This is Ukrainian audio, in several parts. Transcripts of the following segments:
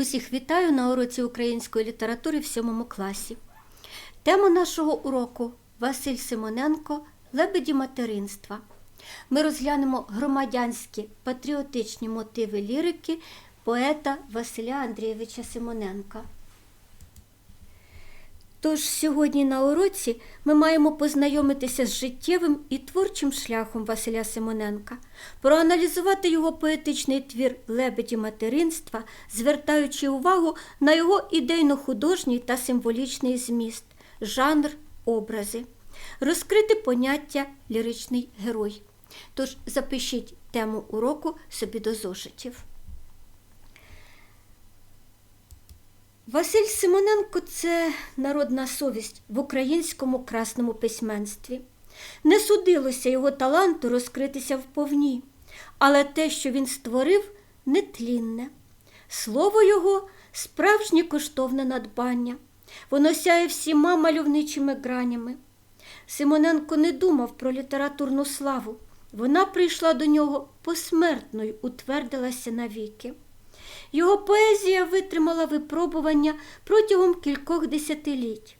Усіх вітаю на уроці української літератури в сьомому класі. Тема нашого уроку Василь Симоненко Лебеді материнства. Ми розглянемо громадянські патріотичні мотиви лірики поета Василя Андрійовича Симоненка. Тож сьогодні на уроці ми маємо познайомитися з життєвим і творчим шляхом Василя Симоненка, проаналізувати його поетичний твір Лебеді материнства, звертаючи увагу на його ідейно-художній та символічний зміст, жанр, образи, розкрити поняття ліричний герой. Тож запишіть тему уроку собі до зошитів. Василь Симоненко це народна совість в українському красному письменстві. Не судилося його таланту розкритися вповні, але те, що він створив, нетлінне. Слово його справжнє коштовне надбання. Воно сяє всіма мальовничими гранями. Симоненко не думав про літературну славу. Вона прийшла до нього посмертно й утвердилася навіки. Його поезія витримала випробування протягом кількох десятиліть.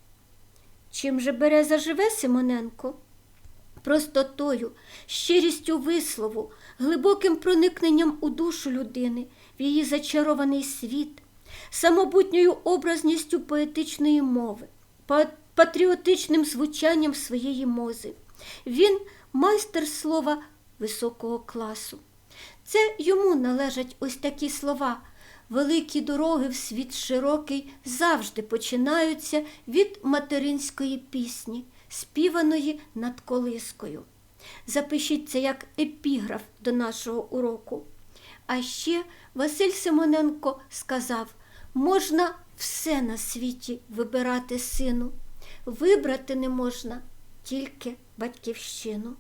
Чим же береза живе Симоненко? Простотою, щирістю вислову, глибоким проникненням у душу людини, в її зачарований світ, самобутньою образністю поетичної мови, патріотичним звучанням своєї мози. Він майстер слова високого класу. Це йому належать ось такі слова. Великі дороги в світ широкий завжди починаються від материнської пісні, співаної над колискою. Запишіть це як епіграф до нашого уроку. А ще Василь Симоненко сказав: можна все на світі вибирати сину, вибрати не можна тільки батьківщину.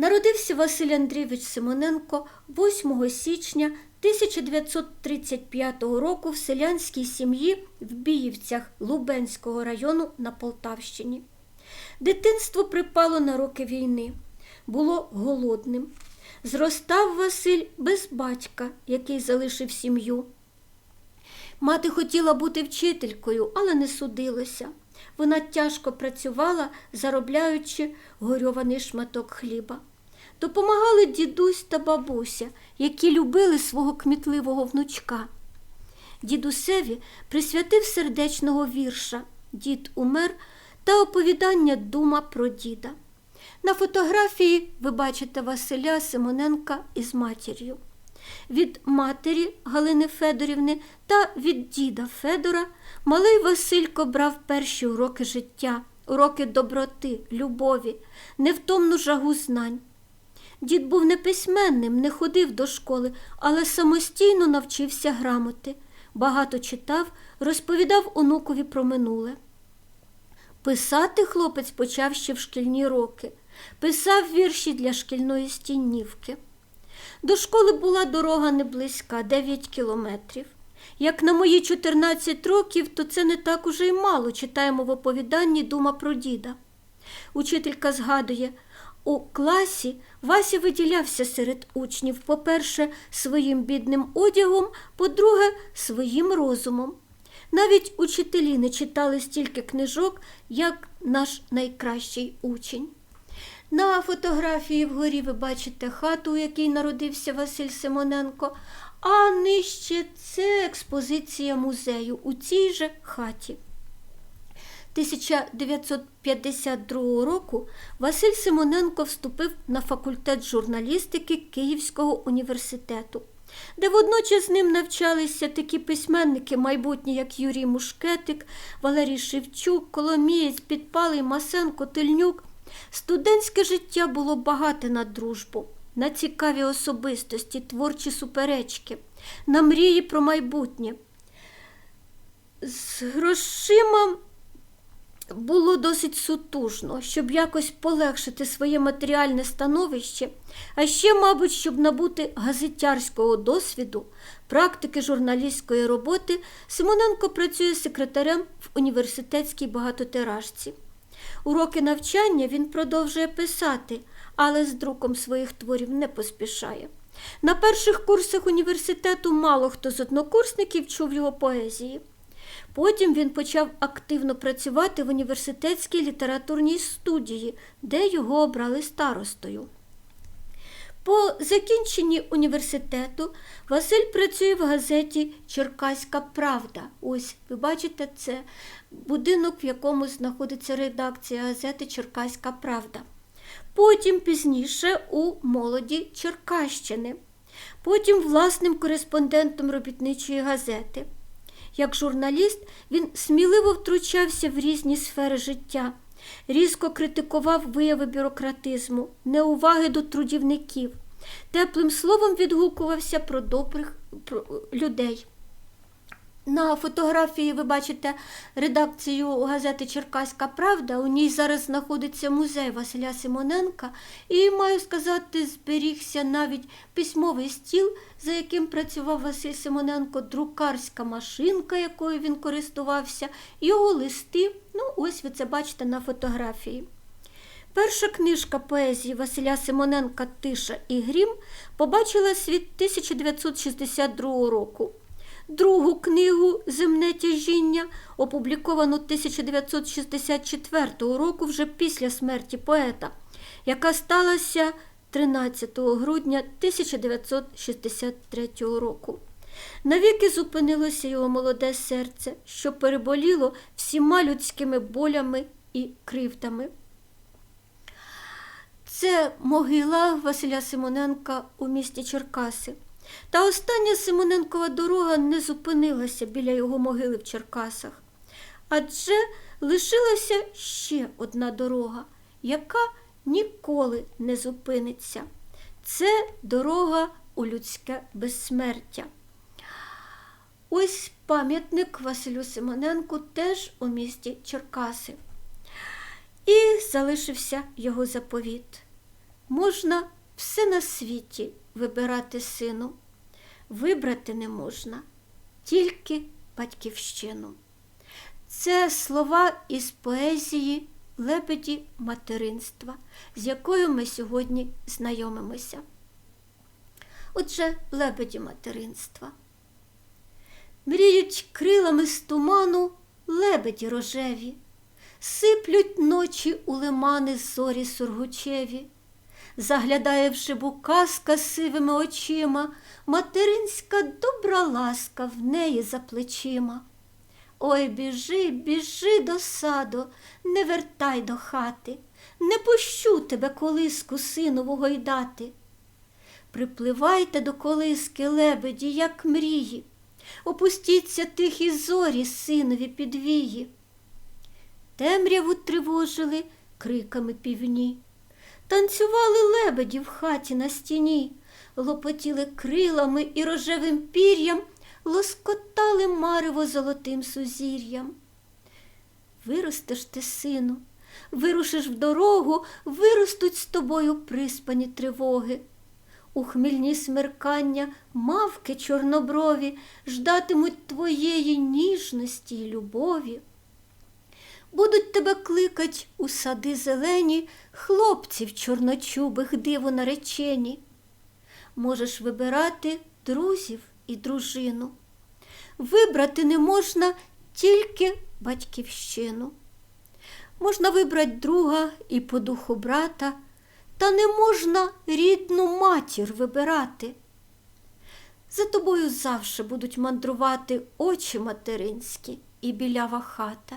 Народився Василь Андрійович Симоненко 8 січня 1935 року в селянській сім'ї в Біївцях Лубенського району на Полтавщині. Дитинство припало на роки війни, було голодним. Зростав Василь без батька, який залишив сім'ю. Мати хотіла бути вчителькою, але не судилося. Вона тяжко працювала, заробляючи горьований шматок хліба. Допомагали дідусь та бабуся, які любили свого кмітливого внучка. Дідусеві присвятив сердечного вірша Дід умер та оповідання дума про діда. На фотографії ви бачите Василя Симоненка із матір'ю. Від матері Галини Федорівни та від діда Федора малий Василько брав перші уроки життя, уроки доброти, любові, невтомну жагу знань. Дід був неписьменним, не ходив до школи, але самостійно навчився грамоти, багато читав, розповідав онукові про минуле. Писати хлопець почав ще в шкільні роки, писав вірші для шкільної стіннівки. До школи була дорога не близька, 9 кілометрів. Як на мої 14 років, то це не так уже й мало читаємо в оповіданні дума про діда. Учителька згадує, у класі Вася виділявся серед учнів, по-перше, своїм бідним одягом, по-друге, своїм розумом. Навіть учителі не читали стільки книжок, як наш найкращий учень. На фотографії вгорі ви бачите хату, у якій народився Василь Симоненко, а нижче це експозиція музею у цій же хаті. 1952 року Василь Симоненко вступив на факультет журналістики Київського університету, де водночас з ним навчалися такі письменники майбутні, як Юрій Мушкетик, Валерій Шевчук, Коломієць, Підпалий, Масенко, Тильнюк. Студентське життя було багате на дружбу, на цікаві особистості, творчі суперечки, на мрії про майбутнє. З грошима було досить сутужно, щоб якось полегшити своє матеріальне становище, а ще, мабуть, щоб набути газетярського досвіду, практики журналістської роботи, Симоненко працює секретарем в університетській багатотиражці. Уроки навчання він продовжує писати, але з друком своїх творів не поспішає. На перших курсах університету мало хто з однокурсників чув його поезії. Потім він почав активно працювати в університетській літературній студії, де його обрали старостою. По закінченні університету Василь працює в газеті Черкаська Правда. Ось ви бачите, це будинок, в якому знаходиться редакція газети Черкаська Правда. Потім пізніше у молоді Черкащини, потім власним кореспондентом робітничої газети. Як журналіст він сміливо втручався в різні сфери життя, різко критикував вияви бюрократизму, неуваги до трудівників, теплим словом відгукувався про добрих людей. На фотографії ви бачите редакцію газети Черкаська Правда. У ній зараз знаходиться музей Василя Симоненка, і маю сказати, зберігся навіть письмовий стіл, за яким працював Василь Симоненко, друкарська машинка, якою він користувався, його листи. Ну, ось ви це бачите на фотографії. Перша книжка поезії Василя Симоненка Тиша і Грім побачила світ 1962 року. Другу книгу Земне тяжіння опубліковано 1964 року вже після смерті поета, яка сталася 13 грудня 1963 року. Навіки зупинилося його молоде серце, що переболіло всіма людськими болями і кривдами. Це могила Василя Симоненка у місті Черкаси. Та остання Симоненкова дорога не зупинилася біля його могили в Черкасах. Адже лишилася ще одна дорога, яка ніколи не зупиниться. Це дорога у людське безсмертя. Ось пам'ятник Василю Симоненку теж у місті Черкаси. І залишився його заповіт. Можна все на світі вибирати сину, вибрати не можна, тільки батьківщину. Це слова із поезії лебеді материнства, з якою ми сьогодні знайомимося. Отже, лебеді материнства. Мріють крилами з туману лебеді рожеві, сиплють ночі у лимани зорі сургучеві заглядає в шибу казка сивими очима, материнська добра ласка в неї за плечима. Ой, біжи, біжи до саду, не вертай до хати, не пущу тебе колиску синову гойдати. Припливайте до колиски лебеді, як мрії, опустіться тихі зорі синові підвії. Темряву тривожили криками півні. Танцювали лебеді в хаті на стіні, лопотіли крилами і рожевим пір'ям, лоскотали марево золотим сузір'ям. Виростеш ти, сину, вирушиш в дорогу, виростуть з тобою приспані тривоги. У хмільні смеркання мавки чорноброві ждатимуть твоєї ніжності й любові. Будуть тебе кликать у сади зелені хлопців чорночубих диво наречені. Можеш вибирати друзів і дружину. Вибрати не можна тільки батьківщину. Можна вибрати друга і по духу брата, та не можна рідну матір вибирати. За тобою завше будуть мандрувати очі материнські і білява хата.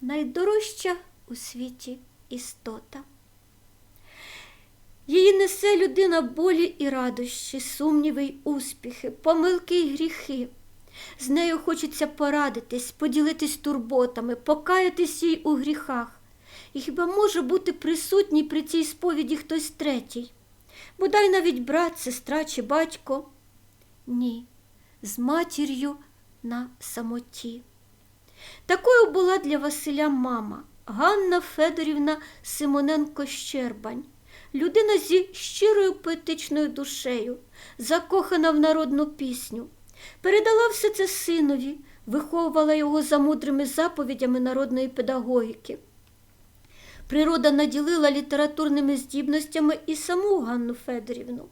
найдорожча у світі істота. Її несе людина болі і радощі, сумніви й успіхи, помилки й гріхи. З нею хочеться порадитись, поділитись турботами, покаятись їй у гріхах. І хіба може бути присутній при цій сповіді хтось третій? бодай навіть брат, сестра чи батько. Ні, з матір'ю на самоті. Такою була для Василя мама Ганна Федорівна Симоненко Щербань, людина зі щирою поетичною душею, закохана в народну пісню. Передала все це синові, виховувала його за мудрими заповідями народної педагогіки. Природа наділила літературними здібностями і саму Ганну Федорівну.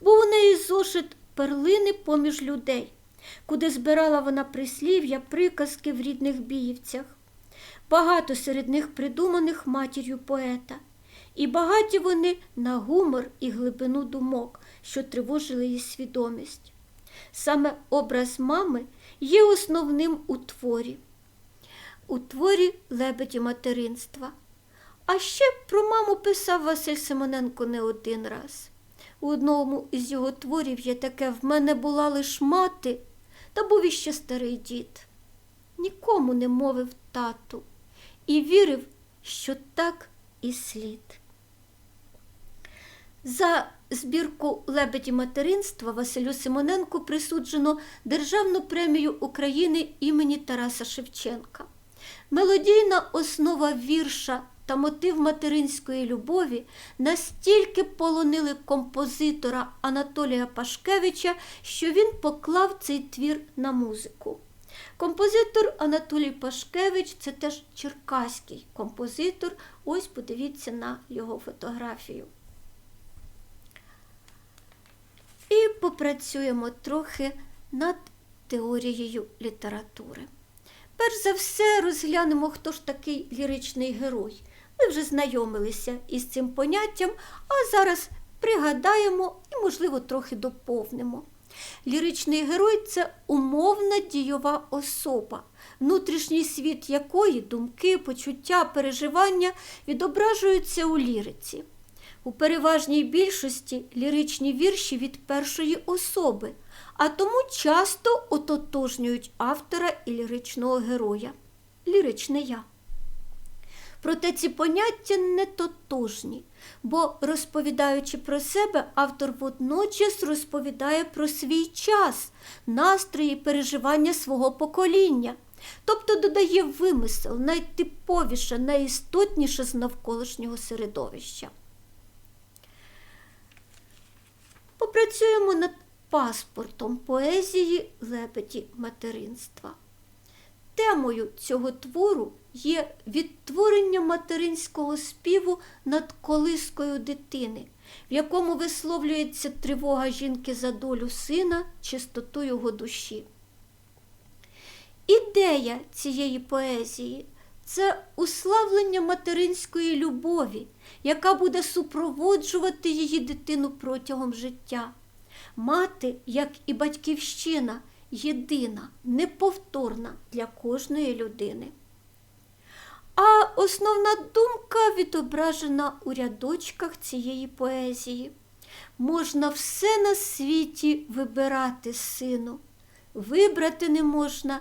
Був у неї зошит перлини поміж людей, куди збирала вона прислів'я, приказки в рідних біївцях. Багато серед них придуманих матір'ю поета, і багаті вони на гумор і глибину думок, що тривожили її свідомість. Саме образ мами є основним у творі, у творі лебеді материнства. А ще про маму писав Василь Симоненко не один раз. У одному із його творів є таке в мене була лиш мати, та був іще старий дід. Нікому не мовив тату і вірив, що так і слід. За збірку лебеді материнства Василю Симоненку присуджено Державну премію України імені Тараса Шевченка. Мелодійна основа вірша та мотив материнської любові настільки полонили композитора Анатолія Пашкевича, що він поклав цей твір на музику. Композитор Анатолій Пашкевич це теж черкаський композитор. Ось подивіться на його фотографію. І попрацюємо трохи над теорією літератури. Перш за все розглянемо, хто ж такий ліричний герой. Ми вже знайомилися із цим поняттям, а зараз пригадаємо і, можливо, трохи доповнимо. Ліричний герой це умовна дійова особа, внутрішній світ якої думки, почуття, переживання відображуються у ліриці. У переважній більшості ліричні вірші від першої особи, а тому часто ототожнюють автора і ліричного героя. Ліричне я. Проте ці поняття не тотожні, бо, розповідаючи про себе, автор водночас розповідає про свій час, настрої, переживання свого покоління, тобто додає вимисел найтиповіше, найістотніше з навколишнього середовища. Попрацюємо над паспортом поезії лебеді материнства. Темою цього твору є відтворення материнського співу над колискою дитини, в якому висловлюється тривога жінки за долю сина, чистоту його душі. Ідея цієї поезії це уславлення материнської любові, яка буде супроводжувати її дитину протягом життя. Мати, як і батьківщина, єдина, неповторна для кожної людини. А основна думка відображена у рядочках цієї поезії. Можна все на світі вибирати, сину, вибрати не можна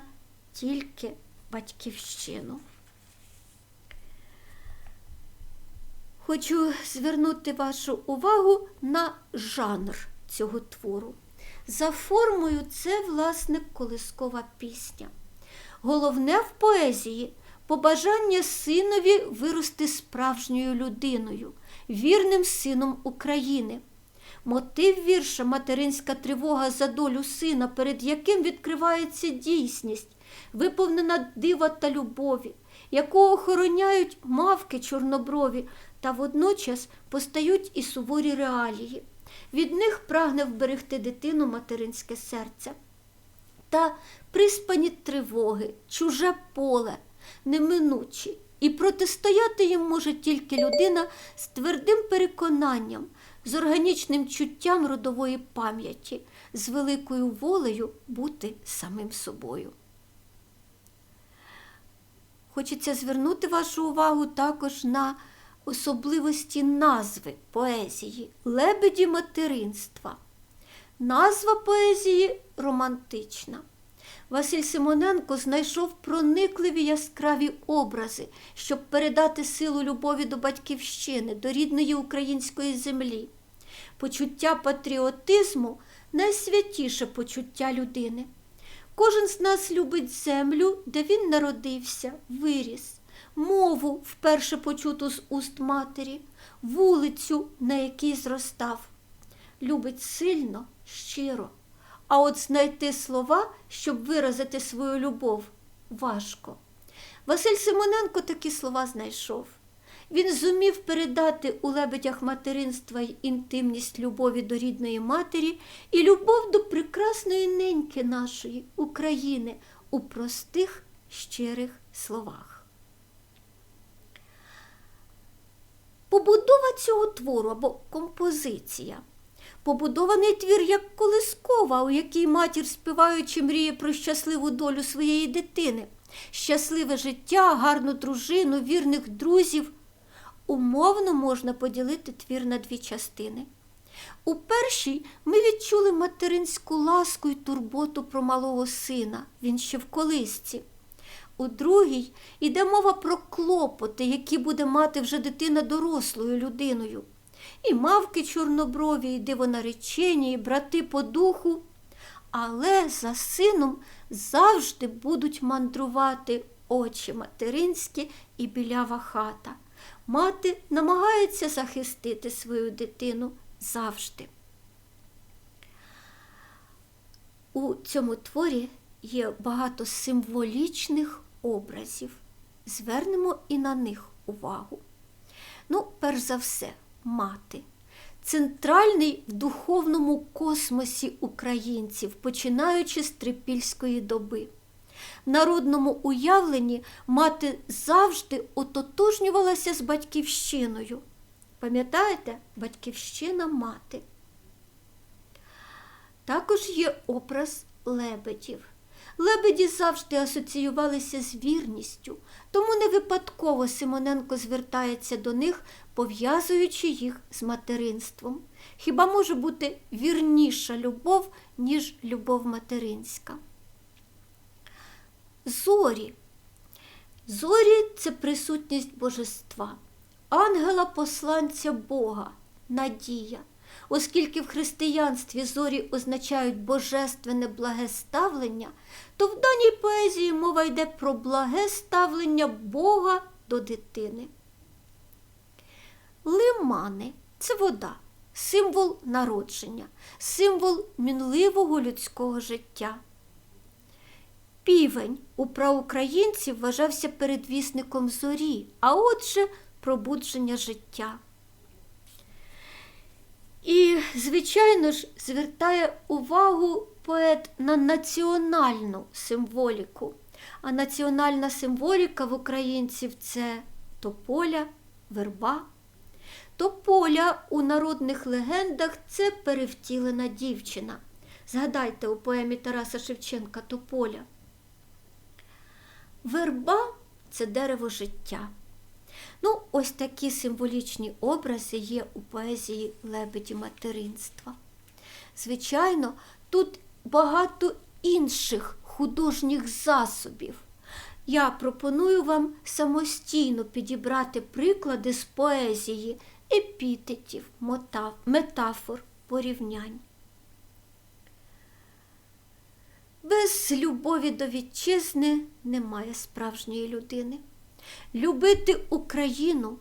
тільки батьківщину. Хочу звернути вашу увагу на жанр цього твору. За формою це, власне, колискова пісня. Головне в поезії побажання синові вирости справжньою людиною, вірним сином України. Мотив вірша материнська тривога за долю сина, перед яким відкривається дійсність, виповнена дива та любові, яку охороняють мавки чорноброві, та водночас постають і суворі реалії. Від них прагне вберегти дитину материнське серце. Та приспані тривоги, чуже поле, неминучі, і протистояти їм може тільки людина з твердим переконанням, з органічним чуттям родової пам'яті, з великою волею бути самим собою. Хочеться звернути вашу увагу також на особливості назви поезії лебеді материнства. Назва поезії романтична. Василь Симоненко знайшов проникливі яскраві образи, щоб передати силу любові до батьківщини, до рідної української землі. Почуття патріотизму найсвятіше почуття людини. Кожен з нас любить землю, де він народився, виріс, мову вперше почуту з уст матері, вулицю, на якій зростав. Любить сильно, щиро. А от знайти слова, щоб виразити свою любов, важко. Василь Симоненко такі слова знайшов. Він зумів передати у лебедях материнства й інтимність любові до рідної матері і любов до прекрасної неньки нашої України у простих щирих словах. Побудова цього твору або композиція. Побудований твір як колискова, у якій матір, співаючи, мріє про щасливу долю своєї дитини, щасливе життя, гарну дружину, вірних друзів. Умовно можна поділити твір на дві частини. У першій ми відчули материнську ласку й турботу про малого сина, він ще в колисці. У другій йде мова про клопоти, які буде мати вже дитина дорослою людиною. І мавки чорноброві, і дивонаречені, і брати по духу. Але за сином завжди будуть мандрувати очі материнські і білява хата. Мати намагається захистити свою дитину завжди. У цьому творі є багато символічних образів. Звернемо і на них увагу. Ну, перш за все, мати. Центральний в духовному космосі українців, починаючи з трипільської доби. В народному уявленні мати завжди ототожнювалася з батьківщиною. Пам'ятаєте, батьківщина мати. Також є образ лебедів. Лебеді завжди асоціювалися з вірністю, тому не випадково Симоненко звертається до них, пов'язуючи їх з материнством. Хіба може бути вірніша любов, ніж любов материнська? Зорі. Зорі це присутність божества, ангела-посланця Бога, надія. Оскільки в християнстві зорі означають божественне благе ставлення, то в даній поезії мова йде про благе ставлення Бога до дитини. Лимани це вода, символ народження, символ мінливого людського життя. Півень у праукраїнців вважався передвісником зорі, а отже, пробудження життя. І, звичайно ж, звертає увагу поет на національну символіку. А національна символіка в українців це тополя, верба. Тополя у народних легендах це перевтілена дівчина. Згадайте у поемі Тараса Шевченка Тополя. Верба це дерево життя. Ну, ось такі символічні образи є у поезії лебеді материнства. Звичайно, тут багато інших художніх засобів. Я пропоную вам самостійно підібрати приклади з поезії, епітетів, метафор, порівнянь. Без любові до вітчизни немає справжньої людини. Любити Україну,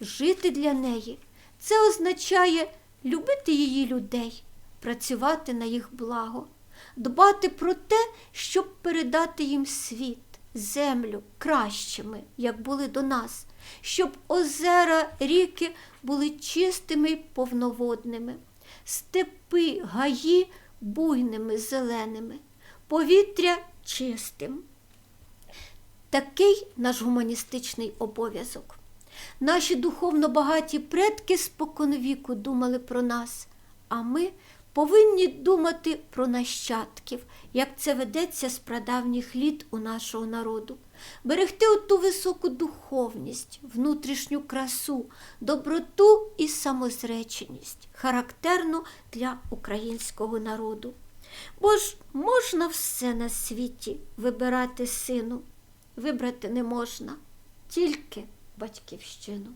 жити для неї це означає любити її людей, працювати на їх благо, дбати про те, щоб передати їм світ, землю кращими, як були до нас, щоб озера, ріки були чистими й повноводними, степи, гаї буйними, зеленими, повітря чистим. Такий наш гуманістичний обов'язок. Наші духовно багаті предки споконвіку думали про нас, а ми повинні думати про нащадків, як це ведеться з прадавніх літ у нашого народу, берегти оту високу духовність, внутрішню красу, доброту і самозреченість, характерну для українського народу. Бо ж можна все на світі вибирати сину вибрати не можна, тільки батьківщину.